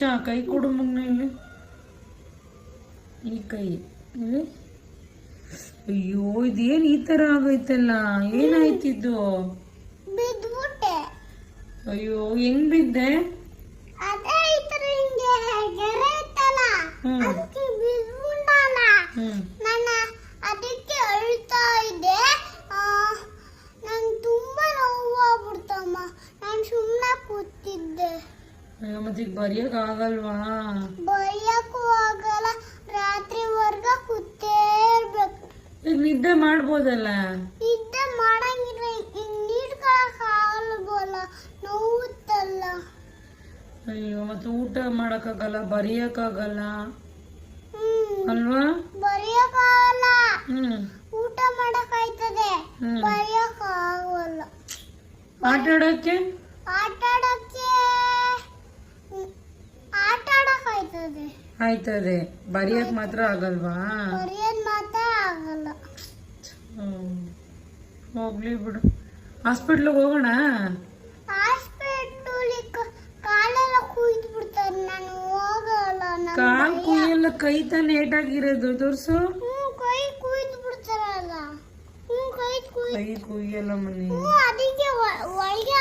ಚಾ, ಕೈ ಕೊಡು ಮಗ್ನ ಇಲ್ಲಿ ಈ ಕೈ ಇಲ್ಲಿ ಅಯ್ಯೋ ಇದೇನು ಈ ತರ ಆಗೈತಲ್ಲ ಏನಾಯ್ತಿದ್ದು ಅಯ್ಯೋ ಹೆಂಗ್ ಬಿದ್ದೆ ಹ್ಮ್ ಈಗ ಬರೆಯಕ್ ಆಗಲ್ವಾ ಬೈಯಕ್ಕೂ ಆಗಲ್ಲ ರಾತ್ರಿವರ್ಗ ಕೂತೇ ಇರ್ಬೇಕು. ಈಗ ನಿದ್ದೆ ಮಾಡ್ಬೋದಲ್ಲ? ನಿದ್ದೆ ಮಾಡಂಗಿಲ್ಲ. ಹಿಂಗ್ ನೀಡ್ಕೊಳಕ್ ಆಗಲ್ಬೋಲ್ಲ ನೋವುತ್ತಲ್ಲ. ಅಯ್ಯೋ ಮತ್ತೆ ಊಟ ಮಾಡಕ್ಕಾಗಲ್ಲ ಬರೆಯಕ್ಕಾಗಲ್ಲ? ಹ್ಮ್. ಅಲ್ವಾ? ಬರೆಯಕ್ಕಾಗಲ್ಲ. ಹ್ಮ್. ಊಟ ಮಾಡಕ್ಕಾಯ್ತದೆ. ಬರೆಯಕ್ಕಾಗಲ್ಲ. ಆಟ ಆಡಕ್ಕೆ ಆಟ ಆಡಕ್ಕೆ ಹ್ಮ್, ಆಟ ಆಡಕ್ಕಾಯ್ತದೆ ಆಯ್ತದೆ ಬರಿಯಕ್ ಮಾತ್ರ ಆಗಲ್ವಾ? ಬರೆಯೋದ್ ಮಾತ್ರ ಆಗಲ್ಲ. ಹೋಗ್ಲಿ ಬಿಡು. ಹಾಸ್ಪಿಟ್ಲಿಗೆ ಹೋಗೋಣ? ಹಾಸ್ಪಿಟಲ್ ನನ್ ಕಾಲ್. ಕುಯ್ಯಲ್ಲ ಕೈ ತಾನೆ ಏಟಾಗಿರೋದು. ತೋರ್ಸು. ಕೈ ಕುಯ್ಯಲ್ಲ ಮನೆ. ಹಾಕ್ಬಿಡ್ತ ಅದಕ್ಕೆ ಒಳಗೆ ಒಳಗೆ